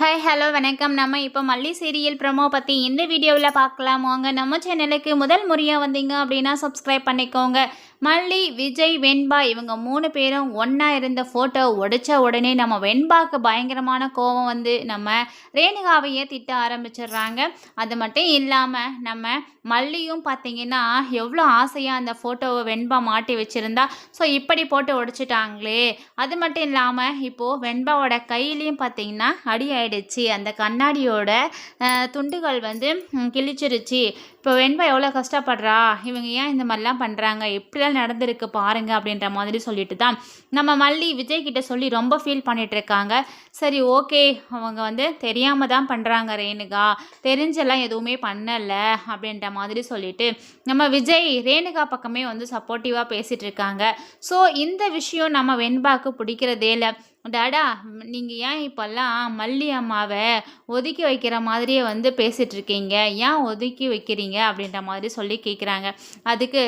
Hi hello வணக்கம். நம்ம இப்போ மல்லி சீரியல் ப்ரமோ பற்றி இந்த வீடியோவில் பார்க்கலாம் வாங்க நம்ம சேனலுக்கு முதல் முறையாக வந்தீங்க அப்படின்னா சப்ஸ்கிரைப் பண்ணிக்கோங்க. மல்லி விஜய் வெண்பா இவங்க மூணு பேரும் ஒன்றா இருந்த ஃபோட்டோ உடைச்ச உடனே நம்ம வெண்பாக்கு பயங்கரமான கோபம் வந்து நம்ம ரேணுகாவையே திட்ட ஆரம்பிச்சிடுறாங்க. அது மட்டும் இல்லாமல் நம்ம மல்லியும் பார்த்திங்கன்னா எவ்வளோ ஆசையாக அந்த ஃபோட்டோவை வெண்பா மாட்டி வச்சுருந்தா. ஸோ இப்படி போட்டு உடைச்சிட்டாங்களே அது மட்டும் இல்லாமல் இப்போது வெண்பாவோட கையிலையும் பார்த்தீங்கன்னா அடி ஆயிடுச்சு. அந்த கண்ணாடியோட துண்டுகள் வந்து கிழிச்சிருச்சு. இப்போ வெண்பா எவ்வளோ கஷ்டப்படுறா? இவங்க ஏன் இந்த மாதிரிலாம் பண்ணுறாங்க எப்படிலாம் நடந்திருக்கு பாருங்க அப்படின்ற மாதிரி சொல்லிட்டு தான் நம்ம மல்லி விஜய் கிட்ட சொல்லி ரொம்ப ஃபீல் பண்ணிகிட்ருக்காங்க சரி ஓகே அவங்க வந்து தெரியாமல் தான் பண்ணுறாங்க ரேணுகா. தெரிஞ்செல்லாம் எதுவுமே பண்ணலை அப்படின்ற மாதிரி சொல்லிட்டு நம்ம விஜய் ரேணுகா பக்கமே வந்து சப்போர்ட்டிவாக பேசிகிட்டு இருக்காங்க. ஸோ இந்த விஷயம் நம்ம வெண்பாக்கு பிடிக்கிறதே இல்லை. டாடா நீங்கள் ஏன் இப்போல்லாம் மல்லி அம்மாவை ஒதுக்கி வைக்கிற மாதிரியே வந்து பேசிகிட்ருக்கீங்க ஏன் ஒதுக்கி வைக்கிறீங்க? அப்படின்ற மாதிரி சொல்லி கேட்குறாங்க அதுக்கு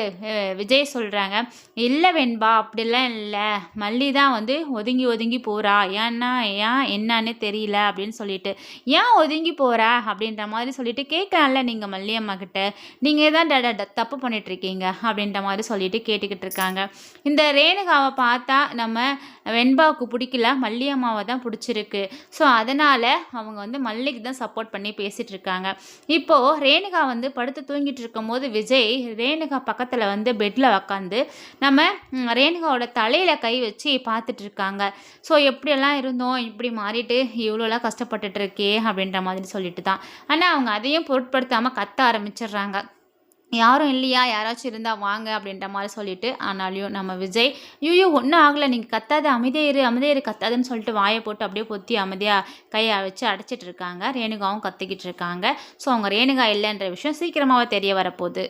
விஜய் சொல்கிறாங்க இல்லை வெண்பா அப்படிலாம் இல்லை. மல்லி தான் வந்து ஒதுங்கி ஒதுங்கி போகிறா ஏன்னா ஏன் என்னன்னு தெரியல அப்படின்னு சொல்லிட்டு. ஏன் ஒதுங்கி போகிறா அப்படின்ற மாதிரி சொல்லிட்டு கேட்கலாம்ல நீங்கள் மல்லி அம்மா கிட்ட. நீங்கள் தான் டாடா ட- தப்பு பண்ணிகிட்ருக்கீங்க இருக்கீங்க அப்படின்ற மாதிரி சொல்லிட்டு கேட்டுக்கிட்டு இருக்காங்க. இந்த ரேணுகாவை பார்த்தா நம்ம வெண்பாவுக்கு பிடிக்கல. மல்லி அம்மாவை தான் பிடிச்சிருக்கு. ஸோ அதனால் அவங்க வந்து மல்லிக்கு தான் சப்போர்ட் பண்ணி பேசிகிட்டு இருக்காங்க இப்போது ரேணுகா வந்து படுத்து தூங்கிட்டு இருக்கும்போது விஜய் ரேணுகா பக்கத்தில் வந்து பெட்டில் உக்காந்து நம்ம ரேணுகாவோட தலையில் கை வச்சு பார்த்துட்டு இருக்காங்க ஸோ எப்படியெல்லாம் இருந்தோம்? இப்படி மாறிட்டு இவ்வளோலாம் கஷ்டப்பட்டுட்டு இருக்கே அப்படின்ற மாதிரி சொல்லிட்டு தான் ஆனால் அவங்க அதையும் பொருட்படுத்தாமல் கத்த ஆரம்பிச்சிடுறாங்க. யாரும் இல்லையா? யாராச்சும் இருந்தால் வாங்க அப்படின்ற மாதிரி சொல்லிட்டு ஆனாலையும் நம்ம விஜய் ஐயோ ஒன்றும் ஆகலை. நீங்கள் கத்தாத அமைதியிரு அமைதியாயிரு கத்தாதுன்னு சொல்லிட்டு வாயை போட்டு அப்படியே பொத்தி அமைதியாக கையை வச்சு அடைச்சிட்டு இருக்காங்க. ரேணுகாவும் கத்திக்கிட்டு இருக்காங்க. ஸோ அவங்க ரேணுகா இல்லைன்ற விஷயம் சீக்கிரமாகவே தெரிய வரப்போகுது.